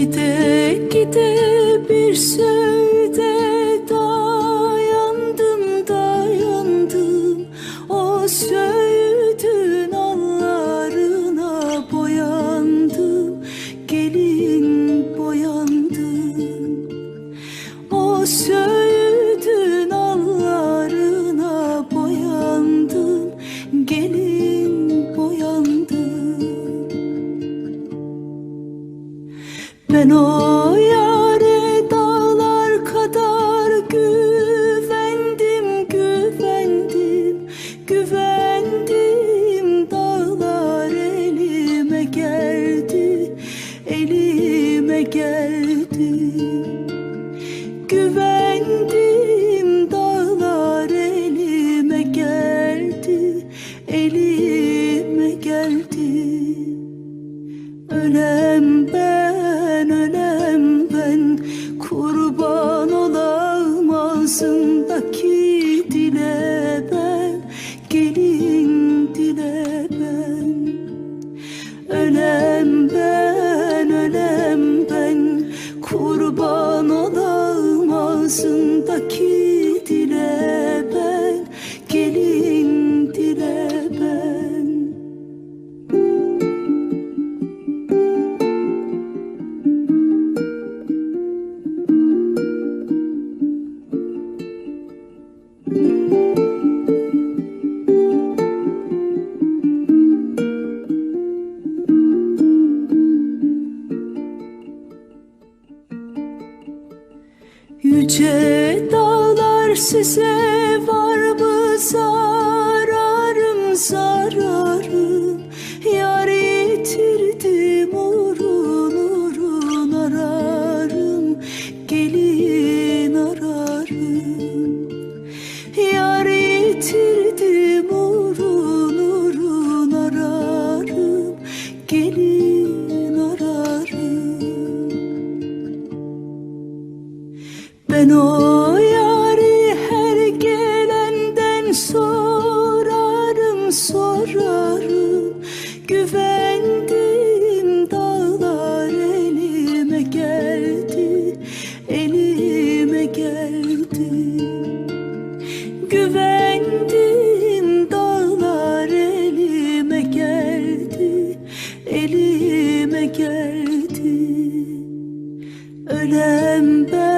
Gide gide bir sözde Ben o yare dağlar kadar güvendim, güvendim, güvendim. Dağlar elime geldi, elime geldi. Güvendim dile ben Gelin dile ben. Ölem ben, ölem ben Kurban olam Yüce dağlar size var mı zararım? Zararım Ben o yari her gelenden sorarım sorarım. Güvendim dağlar elime geldi elime geldi. Güvendim dağlar elime geldi elime geldi. Ölem ben,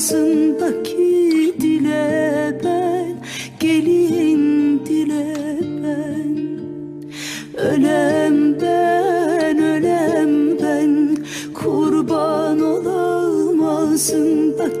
olam ağzımdaki dile ben Gelin dile ben. Ölem ben, ölem ben Kurban olam ağzımdaki